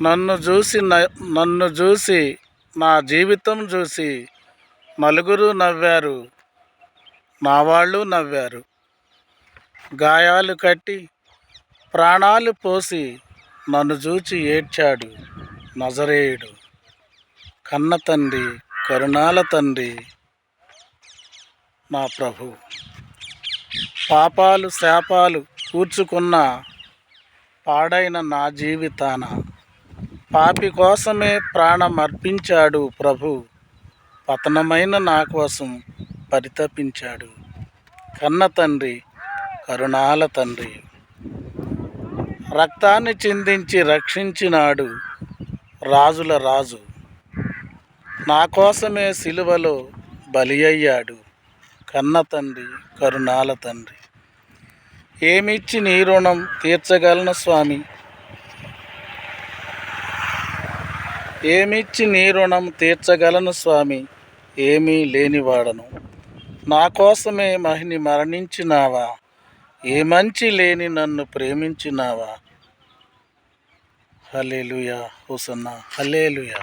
నన్ను చూసి న- నన్ను చూసి నా జీవితం చూసి నలుగురు నవ్వారు. నా వాళ్ళు నవ్వారు. గాయాలు కట్టి ప్రాణాలు పోసి నన్ను చూచి ఏడ్చాడు నజరేయుడు. కన్న తండ్రి కరుణాల తండ్రి నా ప్రభు. పాపాలు శాపాలు కూర్చుకున్న పాడైన నా జీవితాన పాపి కోసమే ప్రాణం అర్పించాడు ప్రభు. పతనమైన నా కోసం పరితపించాడు. కన్న తండ్రి కరుణాల తండ్రి. రక్తాన్ని చిందించి రక్షించినాడు రాజుల రాజు. నా కోసమే సిలువలో బలి అయ్యాడు కన్న తండ్రి కరుణాల తండ్రి. ఏమిచ్చి నీ రుణం తీర్చగలను స్వామి? ఏమిచ్చి నీ రుణం తీర్చగలను స్వామి? ఏమీ లేనివాడను. నా కోసమే మహిని మరణించినావా? ఏ మంచి లేని నన్ను ప్రేమించినావా? Hallelujah hosanna hallelujah